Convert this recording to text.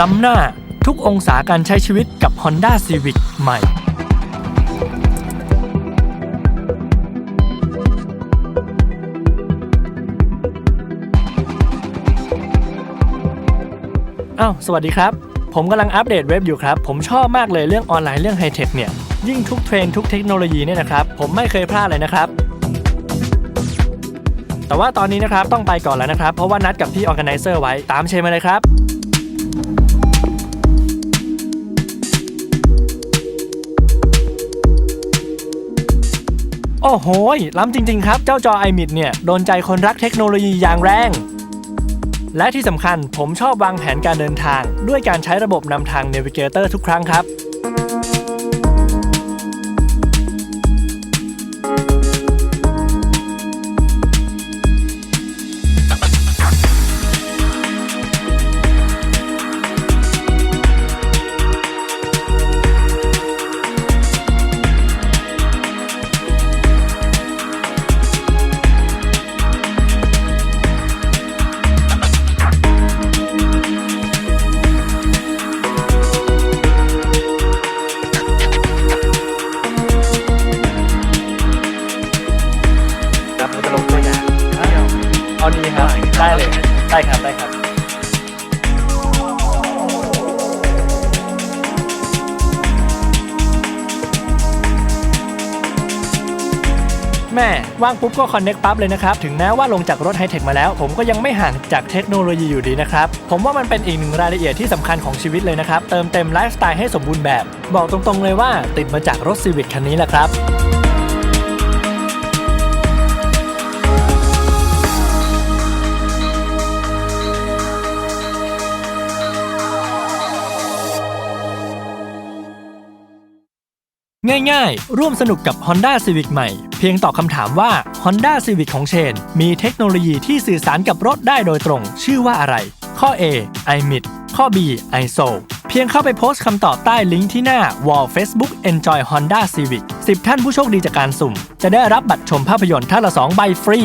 ล้ำหน้าทุกองศาการใช้ชีวิตกับ Honda Civic ใหม่ อ้าว สวัสดีครับ ผมกำลังอัปเดตเว็บอยู่ครับ ผมชอบมากเลยเรื่องออนไลน์เรื่องไฮเทคเนี่ย ยิ่งทุกเทรนทุกเทคโนโลยีเนี่ยนะครับ ผมไม่เคยพลาดเลยนะครับแต่ว่าตอนนี้นะครับต้องไปก่อนแล้วนะครับ เพราะว่านัดกับพี่ออ g a แก z นเซอร์ไว้ตามเชมาเลยครับ โอ้โหล้ำจริง ๆ ครับ เจ้าจอ iMid เนี่ย โดนใจคนรักเทคโนโลยีอย่างแรง และที่สำคัญผมชอบวางแผนการเดินทาง ด้วยการใช้ระบบนำทาง Navigator ทุกครั้งครับ เอาดีครับได้เลยได้ครับได้ครับแม่ว่างปุ๊บก็คอนเน็กปั๊บเลยนะครับ ถึงแม้ว่าลงจากรถไฮเทคมาแล้ว ผมก็ยังไม่ห่างจากเทคโนโลยีอยู่ดีนะครับ ผมว่ามันเป็นอีกหนึ่งรายละเอียดที่สำคัญของชีวิตเลยนะครับ เติมเต็มไลฟ์สไตล์ให้สมบูรณ์แบบ บอกตรงๆเลยว่าติดมาจากรถซีวิ c คันนี้แหละครับ ง่ายๆ ร่วมสนุกกับ Honda Civic ใหม่ เพียงตอบคำถามว่า Honda Civic ของเชน มีเทคโนโลยีที่สื่อสารกับรถได้โดยตรง ชื่อว่าอะไร ข้อ A iMid ข้อ B iSo เพียงเข้าไปโพสต์คำตอบใต้ลิงก์ที่หน้า Wall Facebook Enjoy Honda Civic 10 ท่านผู้โชคดีจากการสุ่ม จะได้รับบัตรชมภาพยนตร์ท่านละ 2 ใบฟรี